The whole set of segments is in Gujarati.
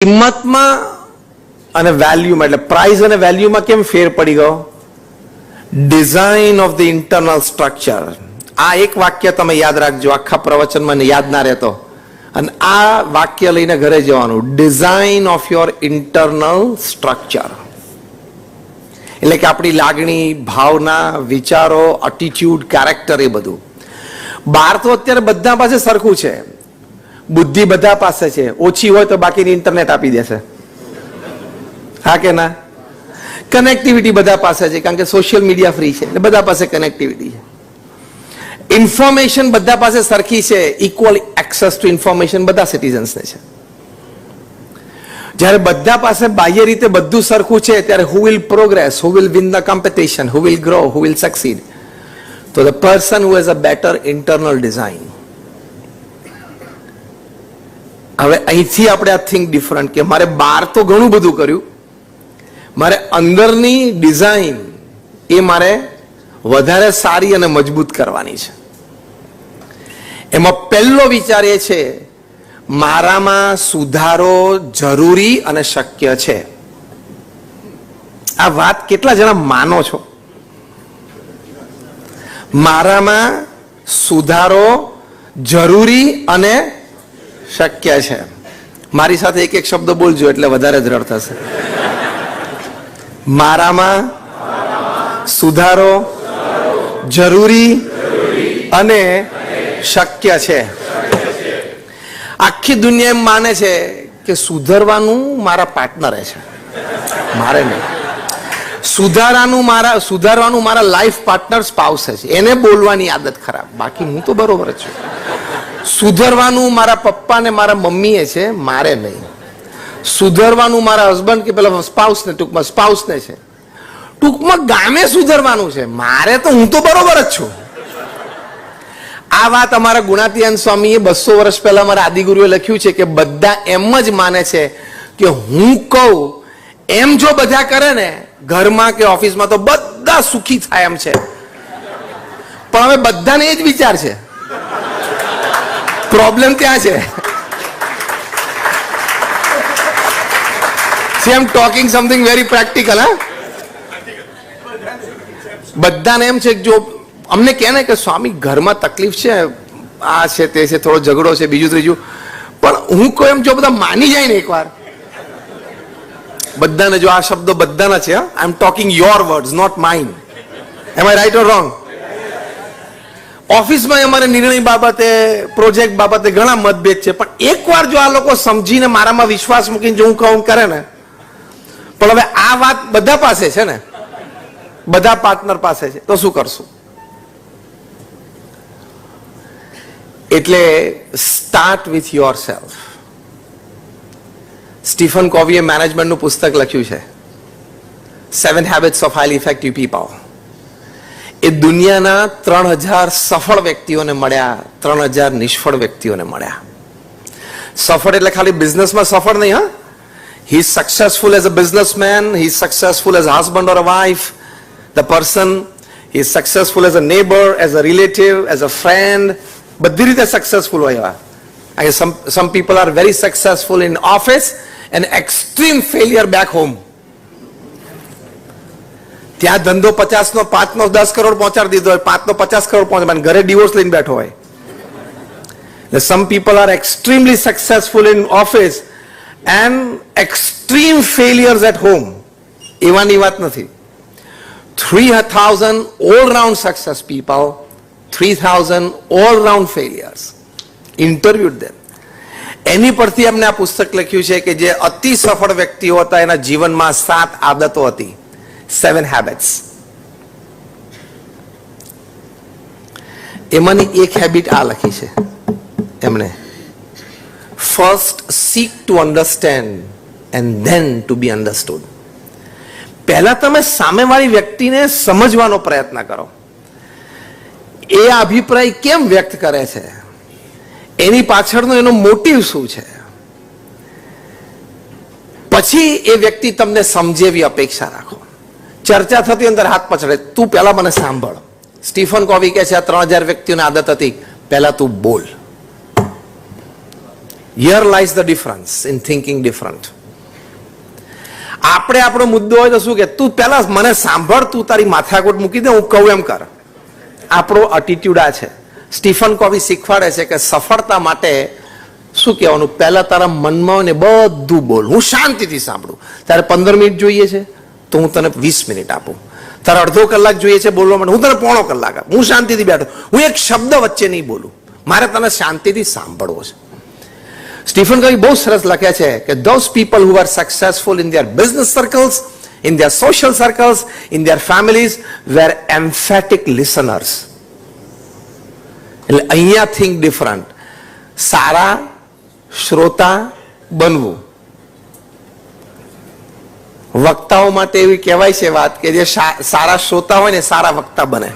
કિંમતમાં અને વેલ્યુમાં એટલે પ્રાઇસ અને વેલ્યુમાં કેમ ફેર પડી ગયો? Design of the internal structure આ એક વાક્ય તમે યાદ રાખજો, આખા પ્રવચનમાં યાદ ના રહેતો. અને આ વાક્ય લઈને ઘરે જવાનું. Design of your internal structure એટલે કે આપણી લાગણી, ભાવના, વિચારો અટીટ્યુડ કેરેક્ટર એ બધું. બહાર તો અત્યારે બધા પાસે સરખું છે. બુદ્ધિ બધા પાસે છે. ઓછી હોય તો બાકીની ઇન્ટરનેટ આપી દેશે. હા કે ના? કનેક્ટિવિટી બધા પાસે છે, કારણ કે સોશિયલ મીડિયા ફ્રી છે. એટલે બધા પાસે કનેક્ટિવિટી છે. ઇન્ફોર્મેશન બધા પાસે સરખી છે ઇક્વલ એક્સેસ ટુ ઇન્ફોર્મેશન બધા સિટીઝન્સને છે. જ્યારે બધા પાસે બાહ્ય રીતે બધું સરખું છે, ત્યારે who will progress who will win the competition who will grow who will succeed તો the person who has a better internal design હવે અહીંથી આપણે આ થિંક ડિફરન્ટ કે મારે બહાર તો ઘણું બધું કર્યું. મારે અંદરની ડિઝાઇન એ મારે વધારે સારી અને મજબૂત કરવાની છે. એમાં પહેલો વિચાર એ છે, મારામાં સુધારો જરૂરી અને શક્ય છે. આ વાત કેટલા જણા માનો છો? મારામાં સુધારો જરૂરી અને શક્ય છે. મારી સાથે એક એક શબ્દ બોલજો એટલે વધારે દ્રઢ થશે. મારામાં સુધારો જરૂરી અને શક્ય છે. આખી દુનિયા એમ માને છે કે સુધરવાનું મારા પાર્ટનરે છે. મારે નહીં. સુધારાનું મારા, સુધારવાનું મારા લાઈફ પાર્ટનર સ્પાઉસ છે. એને બોલવાની આદત ખરાબ. બાકી હું તો બરોબર જ છું. સુધરવાનું મારા પપ્પા ને મારા મમ્મીએ છે, મારે નહીં. સુધરવાનું મારા હસબન્ડ કે પેલા સ્પાઉસ ને, ટૂંકમાં સ્પાઉસ ને છે. ટૂંકમાં ગામે સુધરવાનું છે. મારે તો હું તો બરોબર જ છું. આ વાત અમારા ગુણાતીયાન સ્વામીએ બસો વર્ષ પહેલા અમારા આદિગુરુએ લખ્યું છે કે બધા એમ જ માને છે કે હું કહું, એમ જો બધા કરે ને, ઘરમાં કે ઓફિસમાં તો બધા સુખી થાય એમ છે. પણ હવે બધાને એ જ વિચાર છે. પ્રોબ્લેમ ત્યાં છે? See am talking something very practical હા બધાને એમ છે જો અમને કહે ને કે સ્વામી, ઘરમાં તકલીફ છે, આ છે, તે છે, થોડો ઝઘડો છે, બીજું ત્રીજું. પણ હું કોઈ એમ, જો બધા માની જાય ને એકવાર. બધાને જો આ શબ્દો બધાના છે I am talking your words not mind am I right or wrong ઓફિસમાં અમારે નિર્ણય બાબતે, પ્રોજેક્ટ બાબતે ઘણા મતભેદ છે. પણ એકવાર જો આ લોકો સમજીને મારામાં વિશ્વાસ મૂકીને જો હું કહું કરે ને, પણ હવે આ વાત બધા પાસે છે ને, બધા પાર્ટનર પાસે છે, તો શું કરશું? એટલે start with yourself Stephen કોવીએ મેનેજમેન્ટનું પુસ્તક લખ્યું છે. Seven habits of highly effective people એ દુનિયાના ત્રણ હજાર સફળ વ્યક્તિઓને મળ્યા, ત્રણ હજાર નિષ્ફળ વ્યક્તિઓને મળ્યા. સફળ એટલે ખાલી બિઝનેસમાં સફળ નહીં, હા? He successful as a businessman he successful as husband or a wife the person he successful as a neighbour as a relative as a friend બધી રીતે સક્સેસફુલ હોય એવા. Some some people are very successful in office and extreme failure back home ત્યાં ધંધો પચાસ નો પાંચ નો દસ કરોડ પહોંચાડી દીધો હોય પાંચ નો પચાસ કરોડ પહોંચવાનું ઘરે ડિવોર્સ લઈને બેઠો હોય. Some people are extremely successful in office and extreme failures at home એવાની વાત નથી. Three thousand all round success people three thousand all round failures interview them એની પરથી અમને આ પુસ્તક લખ્યું છે કે જે અતિ સફળ વ્યક્તિઓ હતા, એના જીવનમાં સાત આદતો હતી. સેવન હેબિટ્સ એમાંની એક હેબિટ આ લખી છે એમણે. First seek to understand and then to be understood પહેલા તમે સામેવાળી વ્યક્તિને સમજવાનો પ્રયત્ન કરો. એ અભિપ્રાય કેમ વ્યક્ત કરે છે? એની પાછળનો એનો મોટિવ શું છે? પછી એ વ્યક્તિ તમને સમજેવી અપેક્ષા રાખો. ચર્ચા થતી અંદર હાથ પછડે. તું પહેલા મને સાંભળ. સ્ટીફન કોવી કહે છે, આ ત્રણ હજાર વ્યક્તિઓની આદત હતી. પહેલા તું બોલ. Here lies the difference in thinking different આપણે આપણો મુદ્દો હોય તો શું કે, તું પહેલા મને સાંભળ, તું તારી માથાકોટ મૂકી દે, હું કહું એમ કર. આપણો એટીટ્યુડ આ છે. સ્ટીફન કોવી શીખવાડે છે કે સફળતા માટે શું કહેવાનું? પહેલા તારા મનમાં ને બધું બોલ. હું શાંતિથી સાંભળું. તારે પંદર મિનિટ જોઈએ છે? તો હું તને વીસ મિનિટ આપું. તારે અડધો કલાક જોઈએ છે બોલવા માટે. હું તને પોણો કલાક હું શાંતિથી બેઠો. હું એક શબ્દ વચ્ચે નહીં બોલું. મારે તને શાંતિથી સાંભળવો છે. સ્ટીફન કવિ બહુ સરસ લખે છે કે those people who are successful in their business circles in their social circles in their families were emphatic listeners એટલે અહીંયા થિંક ડિફરન્ટ સારા શ્રોતા બનવું. વક્તાઓ માટે એવી કહેવાય છે વાત કે જે સારા શ્રોતા હોય ને સારા વક્તા બને.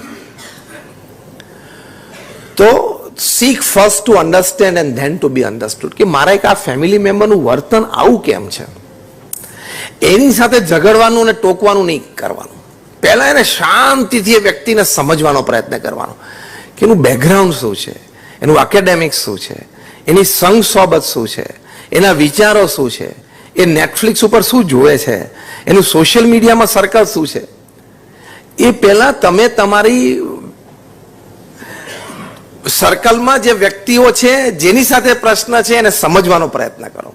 તો seek first to understand and then to be understood કે મારા એક આ ફેમિલી મેમ્બરનું વર્તન આવું કેમ છે? એની સાથે ઝઘડવાનું અને ટોકવાનું નહીં કરવાનું. પહેલાં એને શાંતિથી એ વ્યક્તિને સમજવાનો પ્રયત્ન કરવાનો. કે એનું બેકગ્રાઉન્ડ શું છે? એનું એકેડેમિક્સ શું છે? એની સંગ સોબત શું છે? એના વિચારો શું છે? એ નેટફ્લિક્સ ઉપર શું જોવે છે? એનું સોશિયલ મીડિયામાં સર્કલ શું છે? એ પહેલા તમે તમારી સર્કલમાં જે વ્યક્તિઓ છે, જેની સાથે પ્રશ્ન છે, એને સમજવાનો પ્રયત્ન કરો.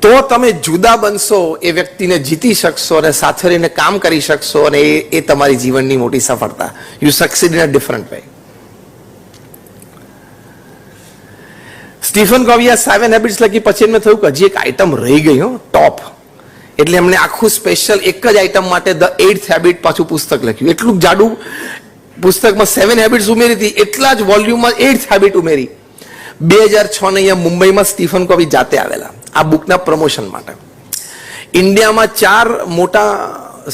તો તમે જુદા બનશો, એ વ્યક્તિને જીતી શકશો અને સાથે રહીને કામ કરી શકશો અને એ તમારી જીવનની મોટી સફળતા. You succeed in a different way Stephen કોવિયા seven habits લખી પછી એમને થયું કે હજી એક આઈટમ રહી ગઈ, હો ટોપ એટલે એમણે આખું સ્પેશિયલ એક જ આઈટમ માટે ધ એઇટ હેબિટ પાછું પુસ્તક લખ્યું. એટલું જાડું પુસ્તકમાં સેવન હેબિટ્સ ઉમેરી હતી, એટલા જ વોલ્યુમમાં એઇટ હેબિટ ઉમેરી. બે હજાર છ ને અહીંયા મુંબઈમાં સ્ટીફન કોવી જાતે આવેલા. આ બુકના પ્રમોશન માટે. ઇન્ડિયામાં ચાર મોટા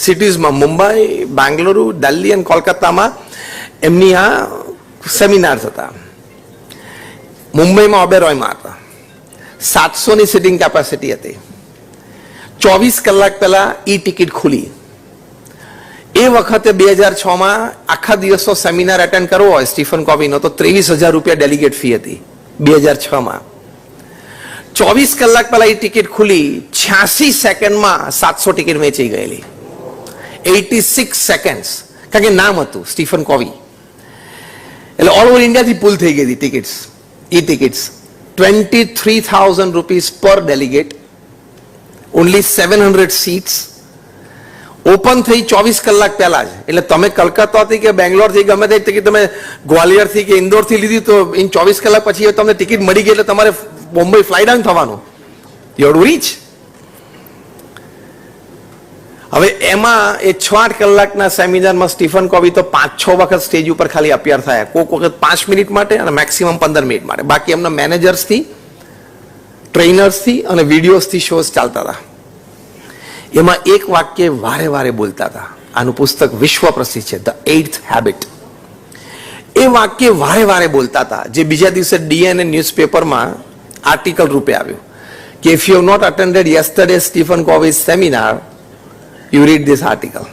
સિટીઝમાં મુંબઈ, બેંગલુરુ, દિલ્હી અને કોલકાતામાં એમની આ સેમિનાર્સ હતા. મુંબઈમાં ઓબેરોયમાં હતા સાતસોની સિટિંગ કેપેસિટી હતી. ચોવીસ કલાક પહેલા ઈ ટિકિટ ખુલી. એ વખતે બે હજાર છ માં આખા દિવસનો સેમિનાર અટેન્ડ કરવો હોય, સ્ટીફન કોવીનો, તો ત્રેવીસ હજાર રૂપિયા ડેલિગેટ ફી હતી બે હજાર છ માં ચોવીસ કલાક પહેલા એ ટિકિટ ખુલી, છ્યાસી સેકન્ડમાં સાતસો ટિકિટ વેચી ગયેલી. એટી સિક્સ સેકન્ડ કારણ કે નામ હતું, સ્ટીફન કોવી. એટલે ઓલ ઓવર ઇન્ડિયાથી પુલ થઈ ગઈ હતી tickets e tickets twenty three thousand delegate, seven hundred seats open થઈ ચોવીસ કલાક પહેલા જ. એટલે તમે કલકત્તાથી કે બેંગ્લોરથી ગમે તે ટિકિટ તમે ગ્વાલિયરથી કે ઇન્દોરથી લીધી તો ઇન ચોવીસ કલાક પછી તમને ટિકિટ મળી ગઈ એટલે તમારે મુંબઈ ફ્લાઇટ ડાઉન થવાનું. યુ રીચ હવે એમાં એ છ આઠ કલાકના સેમિનારમાં સ્ટીફન કોવી તો પાંચ છ વખત સ્ટેજ ઉપર ખાલી અપિયર થયા. કોઈક વખત પાંચ મિનિટ માટે અને મેક્સિમમ પંદર મિનિટ માટે. બાકી એમના મેનેજર્સથી ટ્રેનર્સથી અને વિડીયોઝથી શોઝ ચાલતા હતા. એમાં એક વાક્ય વારે વારે બોલતા હતા. આનું પુસ્તક વિશ્વ પ્રસિદ્ધ છે ધ એઇથ હેબિટ એ વાક્ય વારે વારે બોલતા હતા, જે બીજા દિવસે ડીએનએ ન્યૂઝપેપરમાં આર્ટિકલ રૂપે આવ્યું. કે if you not attended yesterday Stephen Covey's seminar you read this article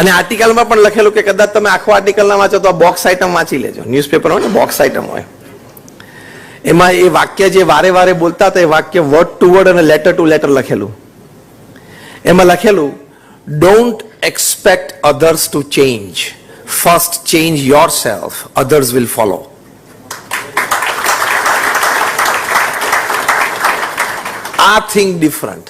અને આર્ટિકલમાં પણ લખેલું કે કદાચ તમે આખો આર્ટિકલ ના વાંચો તો આ બોક્સ આઇટમ વાંચી લેજો. ન્યૂઝપેપર હોય ને બોક્સ આઇટમ હોય. એમાં એ વાક્ય જે વારે વારે બોલતા હતા, એ વાક્ય વર્ડ ટુ વર્ડ અને લેટર ટુ લેટર લખેલું. એમાં લખેલું don't expect others to change first change yourself others will follow આ થિંગ ડિફરન્ટ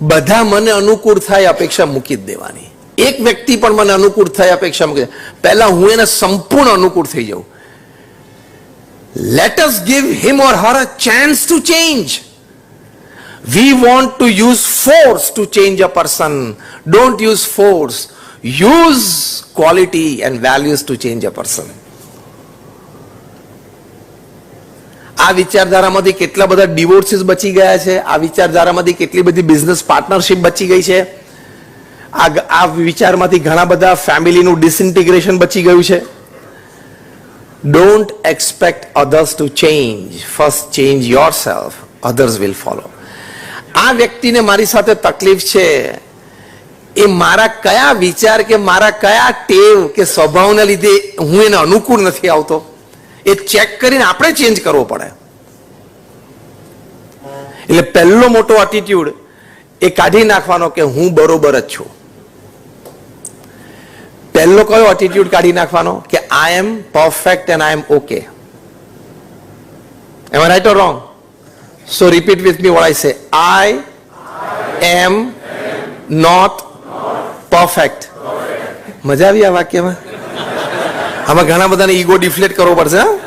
બધા મને અનુકૂળ થાય અપેક્ષા મૂકી જ દેવાની એક વ્યક્તિ પણ મને અનુકૂળ થાય અપેક્ષા મૂકી દે. પહેલા હું એને સંપૂર્ણ અનુકૂળ થઈ જાઉં let us give him or her a chance to change we want to use force to change a person don't use force use quality and values to change a person આ વિચારધારામાંથી કેટલા બધા ડિવોર્સિસ બચી ગયા છે? આ વિચારધારામાંથી કેટલી બધી બિઝનેસ પાર્ટનરશિપ બચી ગઈ છે? આ આ વિચારમાંથી ઘણા બધા ફેમિલીનું ડિસઇન્ટિગ્રેશન બચી ગયું છે. Don't expect others to change first change yourself others will follow આ વ્યક્તિને મારી સાથે તકલીફ છે. એ મારા કયા વિચાર કે મારા કયા ટેવ કે સ્વભાવના લીધે હું એને અનુકૂળ નથી આવતો? એ ચેક કરીને આપણે ચેન્જ કરવો પડે. એટલે પહેલો મોટો એટીટ્યુડ એ કાઢી નાખવાનો કે હું બરોબર જ છું. પહેલો કયો એટીટ્યુડ કાઢી નાખવાનો? કે I am perfect and I am okay am right or wrong so repeat with me વળાય છે આઈ એમ નોટ પરફેક્ટ મજા આવી આ વાક્યમાં? આમાં ઘણા બધાને ઈગો ડિફ્લેટ કરવો પડશે, હા?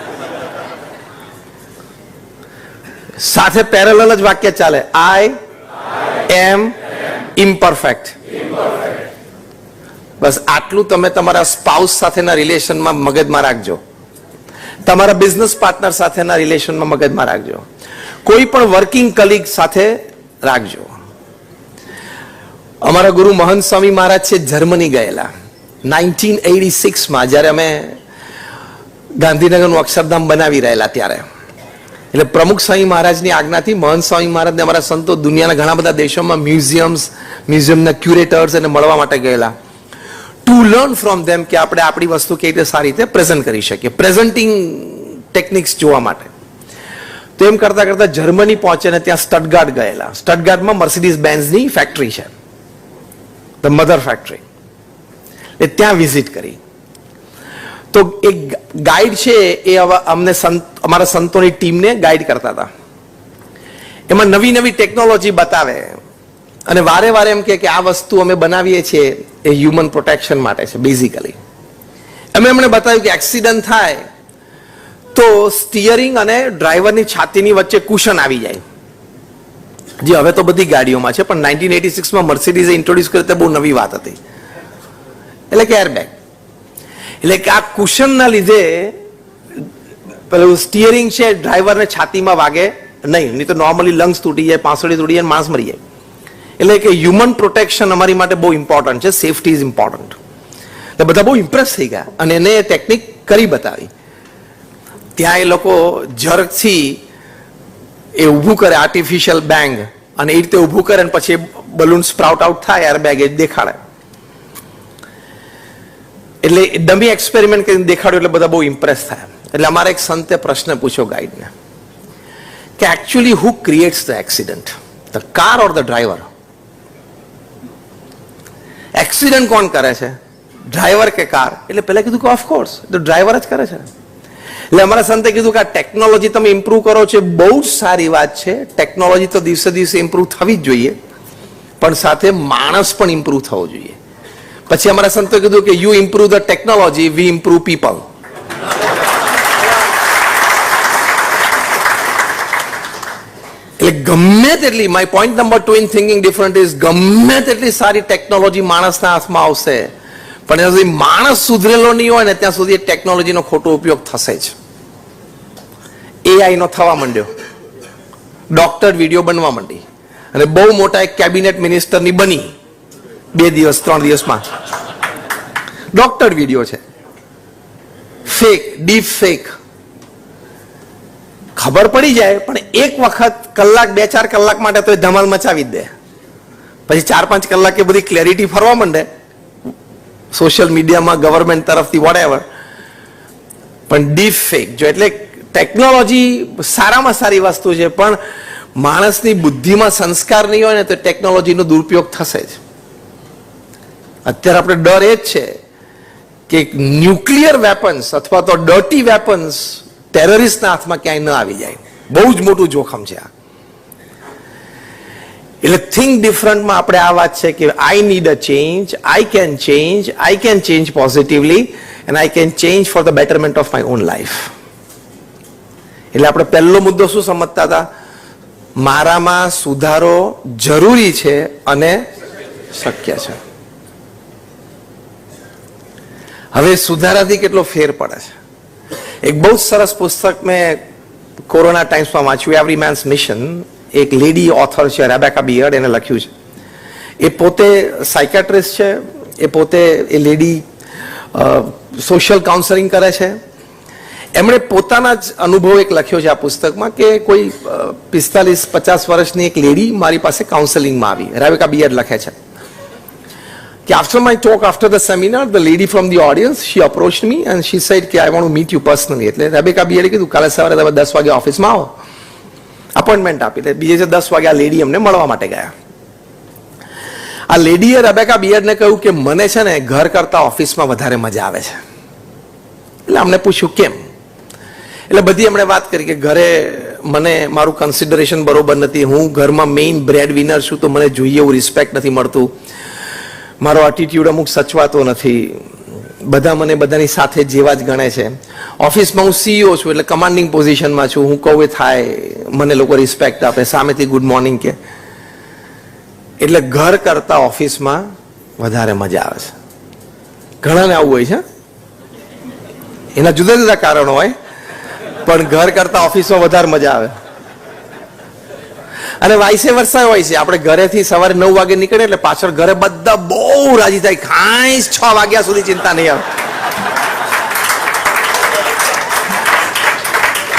સાથે પેરેલલ જ વાક્ય ચાલે. આઈ એમ ઇમ્પરફેક્ટ બસ આટલું તમે તમારા સ્પાઉસ સાથેના રિલેશનમાં મગજમાં રાખજો. તમારા બિઝનેસ પાર્ટનર સાથેના રિલેશનમાં મગજમાં રાખજો. કોઈ પણ વર્કિંગ કલીગ સાથે રાખજો. અમારા ગુરુ મહંત સ્વામી મહારાજ છે જર્મની ગયેલા. નાઇન્ટીન એટી સિક્સમાં જ્યારે અમે ગાંધીનગરનું અક્ષરધામ બનાવી રહેલા ત્યારે. એટલે પ્રમુખ સ્વામી મહારાજની આજ્ઞાથી મહંત સ્વામી મહારાજને અમારા સંતો દુનિયાના ઘણા બધા દેશોમાં મ્યુઝિયમ્સ, મ્યુઝિયમના ક્યુરેટર્સ એને મળવા માટે ગયેલા. ટુ લર્ન ફ્રોમ ધેમ કે આપણે આપણી વસ્તુ કેવી રીતે સારી રીતે પ્રેઝન્ટ કરી શકીએ. પ્રેઝન્ટિંગ ટેકનિક્સ જોવા માટે. તો એમ કરતાં કરતાં જર્મની પહોંચે ને ત્યાં સ્ટટગાર્ડ ગયેલા. સ્ટટગાર્ડમાં મર્સિડીઝ બેન્ઝની ફેક્ટરી છે. ધ મધર ફેક્ટરી એ ત્યાં વિઝિટ કરી. તો એક ગાઈડ છે એ અમને સંત અમારા સંતોની ટીમને ગાઈડ કરતા હતા. એમાં નવી નવી ટેકનોલોજી બતાવે. અને વારે વારે એમ કે આ વસ્તુ અમે બનાવીએ છીએ એ હ્યુમન પ્રોટેક્શન માટે છે બેઝિકલી અમે એમણે બતાવ્યું કે એક્સિડન્ટ થાય તો સ્ટિયરિંગ અને ડ્રાઈવરની છાતીની વચ્ચે કુશન આવી જાય. જે હવે તો બધી ગાડીઓમાં છે, પણ નાઇન્ટીન એટી સિક્સમાં મર્સિડીઝે ઇન્ટ્રોડ્યુસ કરી તે બહુ નવી વાત હતી. એટલે કે એરબેગ એટલે કે આ કુશનના લીધે, પેલું સ્ટિયરિંગ છે ડ્રાઈવરને છાતીમાં વાગે નહીં નહીં તો નોર્મલી લંગ્સ તૂટી જાય, પાંસળી તૂટી જાય, માંસ મરી જાય. એટલે કે હ્યુમન પ્રોટેક્શન અમારી માટે બહુ ઇમ્પોર્ટન્ટ છે સેફટી ઇઝ ઇમ્પોર્ટન્ટ એટલે બધા બહુ ઇમ્પ્રેસ થઈ ગયા અને એને એ ટેકનિક કરી બતાવી. ત્યાં એ લોકો જર્કથી એ ઊભું કરે આર્ટિફિશિયલ બેંગ અને એ રીતે ઊભું કરે અને પછી બલૂન સ્પ્રાઉટ આઉટ થાય એર બેગ એ દેખાડે. એટલે ડમી એક્સપેરિમેન્ટ કરીને દેખાડ્યું એટલે બધા બહુ ઇમ્પ્રેસ થયા. એટલે અમારે એક સંતે પ્રશ્ન પૂછ્યો ગાઈડને કે actually who creates the accident the car or the driver accident કોણ કરે છે? ડ્રાઈવર કે કાર એટલે પહેલાં કીધું કે ઓફકોર્સ તો ડ્રાઈવર જ કરે છે. એટલે અમારા સંતે કીધું કે આ ટેકનોલોજી તમે ઇમ્પ્રૂવ કરો છો બહુ જ સારી વાત છે. ટેકનોલોજી તો દિવસે દિવસે ઇમ્પ્રૂવ થવી જ જોઈએ. પણ સાથે માણસ પણ ઇમ્પ્રૂવ થવો જોઈએ. પછી અમારા સંતો કીધું કે you improve the technology we improve people એટલે ગમે તેટલી my point number two in thinking different is ગમે તેટલી સારી ટેકનોલોજી માણસના હાથમાં આવશે, પણ જ્યાં સુધી માણસ સુધરેલો નહીં હોય ને ત્યાં સુધી એ ટેકનોલોજીનો ખોટો ઉપયોગ થશે જ. એઆઈ નો થવા માંડ્યો. ડોક્ટર વીડિયો બનવા માંડી. અને બહુ મોટા એક કેબિનેટ મિનિસ્ટરની બની. બે દિવસ, ત્રણ દિવસમાં. ડોક્ટર વીડિયો છે. ફેક ડીપ ફેક ખબર પડી જાય, પણ એક વખત કલાક, બે ચાર કલાક માટે તો એ ધમાલ મચાવી દે. પછી ચાર પાંચ કલાકે બધી ક્લેરિટી ફરવા માંડે. સોશિયલ મીડિયામાં ગવર્મેન્ટ તરફથી વોટેવર પણ ડીપ ફેક જો એટલે ટેકનોલોજી સારામાં સારી વસ્તુ છે, પણ માણસની બુદ્ધિમાં સંસ્કાર નહીં હોય ને તો ટેકનોલોજીનો દુરુપયોગ થશે જ. અત્યારે આપણે ડર એ જ છે કે ન્યુક્લિયર વેપન્સ અથવા તો ડર્ટી વેપન્સ ટેરરિસ્ટના હાથમાં ક્યાંય ન આવી જાય. બહુ જ મોટું જોખમ છે આ. એટલે થિંક ડિફરન્ટમાં આપણે આ વાત છે કે I need a change I can change I can change positively and I can change for the betterment of my own life એટલે આપણે પહેલો મુદ્દો શું સમજતા હતા? મારામાં સુધારો જરૂરી છે અને શક્ય છે. હવે સુધારાથી કેટલો ફેર પડે છે? એક બહુ જ સરસ પુસ્તક મેં કોરોના ટાઈમ્સમાં વાંચ્યું. એવરી મેન્સ મિશન એક લેડી ઓથર છે રેબેકા બિયર્ડ, એને લખ્યું છે. એ પોતે સાયકેટ્રિસ્ટ છે, એ પોતે એ લેડી સોશિયલ કાઉન્સેલિંગ કરે છે. એમણે પોતાના જ અનુભવ એક લખ્યો છે આ પુસ્તકમાં કે કોઈ પિસ્તાલીસ પચાસ વર્ષની એક લેડી મારી પાસે કાઉન્સેલિંગમાં આવી. રેબેકા બિયર્ડ લખે છે. After my talk, after the seminar, the lady from the audience, she approached me and she said કે i want to meet you personally. એટલે રેબેકા બીએ કીધું, કાલે સવારે તમે દસ વાગે ઓફિસમાં આવો. અપોઇન્ટમેન્ટ આપી દે બીજે દસ વાગે આ લેડી અમને મળવા માટે ગયા. આ લેડીએ રબેકા બિયરને કહ્યું કે, મને છે ને ઘર કરતા ઓફિસમાં વધારે મજા આવે છે. એટલે અમને પૂછ્યું, કેમ? એટલે બધી એમણે વાત કરી કે, ઘરે મને મારું કન્સિડરેશન બરોબર નથી. હું ઘરમાં મેઇન બ્રેડ વિનર છું, તો મને જોઈએ એવું રિસ્પેક્ટ નથી મળતું. મારો એટીટ્યુડ અમુક સચવાતો નથી. બધા મને બધાની સાથે જેવા જ ગણે છે. ઓફિસમાં હું સીઈઓ છું એટલે કમાન્ડિંગ પોઝિશનમાં છું. હું કહું એ થાય. મને લોકો રિસ્પેક્ટ આપે. સામેથી ગુડ મોર્નિંગ કે. એટલે ઘર કરતા ઓફિસમાં વધારે મજા આવે છે. ઘણાને આવું હોય છે એના જુદા જુદા કારણો હોય. પણ ઘર કરતા ઓફિસમાં વધારે મજા આવે. અને વાઇસે વર્ષા હોય છે. આપણે ઘરેથી સવારે નવ વાગે નીકળે એટલે પાછળ ઘરે બધા બહુ રાજી થાય. ખાઈ છ વાગ્યા સુધી ચિંતા નહીં આવે.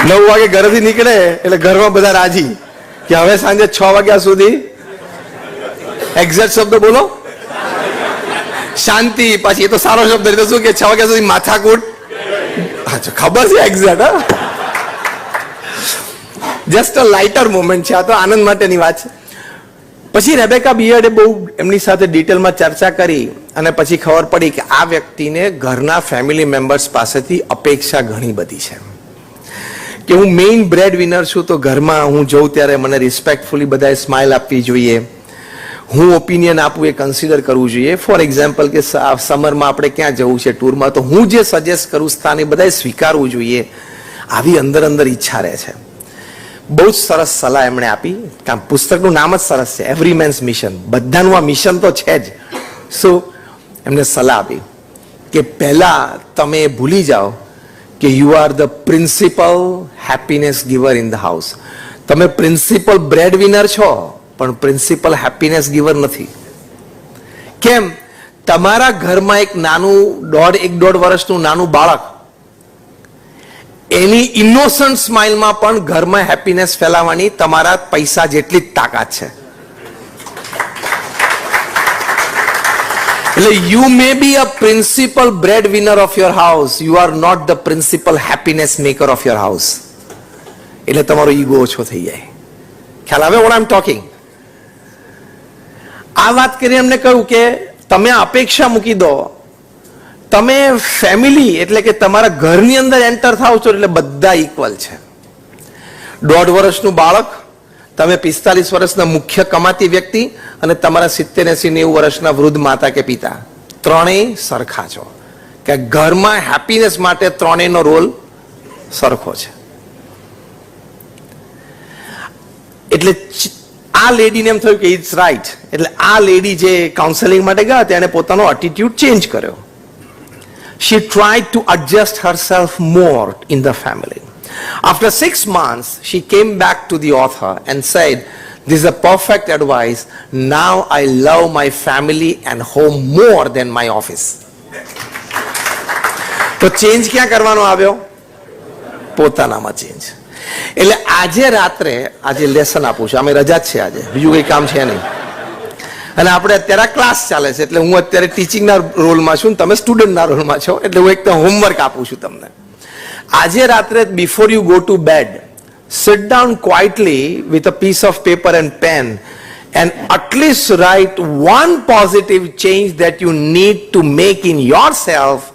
નવ વાગે ઘરેથી નીકળે એટલે ઘરમાં બધા રાજી કે હવે સાંજે છ વાગ્યા સુધી. એક્ઝેક્ટ શબ્દ બોલો. શાંતિ. પછી એ તો સારો શબ્દ શું કે, છ વાગ્યા સુધી માથાકૂટ? ખબર છે એક્ઝેક્ટ હા. જસ્ટ અ લાઇટર મોમેન્ટ છે. આ તો આનંદ માટેની વાત છે. પછી રેબેકા બિયર્ડે બહુ એમની સાથે ડિટેલમાં ચર્ચા કરી અને પછી ખબર પડી કે આ વ્યક્તિને ઘરના ફેમિલી મેમ્બર્સ પાસેથી અપેક્ષા ઘણી બધી છે. કે હું મેઇન બ્રેડ વિનર છું તો ઘરમાં હું જઉં ત્યારે મને રિસ્પેક્ટફુલી બધાએ સ્માઇલ આપવી જોઈએ. હું ઓપિનિયન આપું એ કન્સિડર કરવું જોઈએ. ફોર એક્ઝામ્પલ કે સમરમાં આપણે ક્યાં જવું છે ટૂરમાં તો હું જે સજેસ્ટ કરું, સ્થાન બધાએ સ્વીકારવું જોઈએ. આવી અંદર અંદર ઈચ્છા રહે છે. બહુ જ સરસ સલાહ એમણે આપી. કારણ પુસ્તકનું નામ જ સરસ છે એવરી મેન્સ મિશન બધાનું આ મિશન તો છે જ. સો એમને સલાહ આપી કે પહેલા તમે ભૂલી જાઓ કે you are the principal happiness giver in the house તમે પ્રિન્સિપલ બ્રેડ વિનર છો, પણ પ્રિન્સિપલ હેપીનેસ ગિવર નથી. કેમ? તમારા ઘરમાં એક નાનું દોઢ, એક દોઢ વર્ષનું નાનું બાળક એની ઇનોસન્ટ સ્માઇલમાં પણ ઘરમાં હેપીનેસ ફેલાવવાની તમારા પૈસા જેટલી તાકાત છે. એટલે you may be a principal breadwinner of your house you are not the principal happiness maker of your house એટલે તમારો ઈગો ઓછો થઈ જાય. ખ્યાલ આવે વોટ આઈ ટોકિંગ આ વાત કરી એમને કહ્યું કે તમે અપેક્ષા મૂકી દો તમે ફેમિલી એટલે કે તમારા ઘરની અંદર એન્ટર થાવ છો એટલે બધા ઇક્વલ છે. દોઢ વર્ષનું બાળક, તમે પિસ્તાલીસ વર્ષના મુખ્ય કમાતી વ્યક્તિ અને તમારા સિત્તેર એસી નેવું વર્ષના વૃદ્ધ માતા કે પિતા. ત્રણેય સરખા છો. કે ઘરમાં હેપીનેસ માટે ત્રણેયનો રોલ સરખો છે. એટલે આ લેડીને એમ થયું કે ઇટ્સ રાઈટ એટલે આ લેડી જે કાઉન્સેલિંગ માટે ગયા તેણે પોતાનો એટીટ્યુડ ચેન્જ કર્યો. she tried to adjust herself more in the family. After six months, she came back to the author and said, This is a perfect advice. Now I love my family and home more than my office. તો ચેન્જ ક્યાં કરવાનો આવ્યો પોતાનામાં ચેન્જ એટલે આજે રાત્રે આજે લેસન આપું છું અમે રજા જ છે આજે બીજું કંઈ કામ છે નહીં અને આપણે અત્યારે ક્લાસ ચાલે છે. એટલે હું અત્યારે ટીચિંગના રોલમાં છું તમે સ્ટુડન્ટના રોલમાં છો. એટલે હું એક હોમવર્ક આપું છું તમને. આજે રાત્રે before you go to bed sit down quietly with a piece of paper and pen and at least write one positive change that you need to make in yourself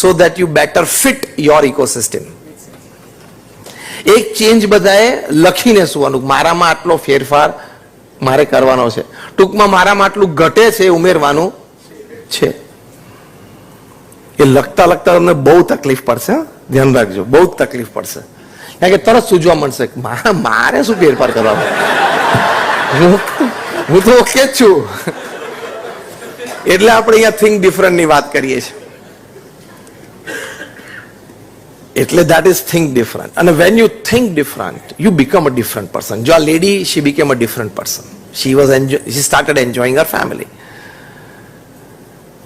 so that you better fit your ecosystem એક ચેન્જ બધાએ લખીને સુવાનું. મારામાં આટલો ફેરફાર મારે કરવાનો છે. ટૂંકમાં મારામાં આટલું ઘટે છે, ઉમેરવાનું છે. એ લખતા લખતા તમને બહુ તકલીફ પડશે ધ્યાન રાખજો, બહુ તકલીફ પડશે. કારણ કે તરત સૂજવા મળશે કે મા- મારે શું ફેરફાર કરવાનો? હું હું તો ઓકે જ છું. એટલે આપણે અહીંયા થિંક ડિફરન્ટની વાત કરીએ છીએ. એટલે દેટ ઇઝ થિંક ડિફરન્ટ અને when you think different you become a different person જો આ lady she became a different person she was enjoy she started enjoying her family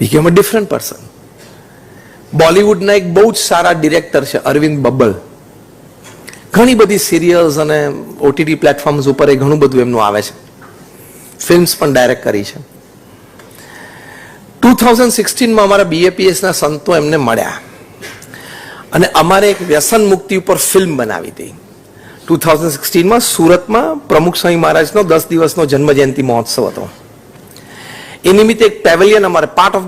became a different person બોલિવૂડના એક બહુ જ સારા ડિરેક્ટર છે અરવિંદ બબ્બલ ઘણી બધી સિરિયલ્સ અને ઓટીટી પ્લેટફોર્મ્સ ઉપર એ ઘણું બધું એમનું આવે છે. ફિલ્મ્સ પણ ડાયરેક્ટ કરી છે. ટુ થાઉઝન્ડ સિક્સટીનમાં અમારા બીએપીએસના સંતો એમને મળ્યા. અને અમારે એક વ્યસન મુક્તિ ઉપર ફિલ્મ બનાવી હતી. ટુ થાઉઝન્ડ સિક્સટીનમાં સુરતમાં પ્રમુખ સ્વામી મહારાજનો દસ દિવસનો જન્મજયંતિ મહોત્સવ હતો. એ નિમિત્તે એક પેવેલિયન અમારે પાર્ટ ઓફ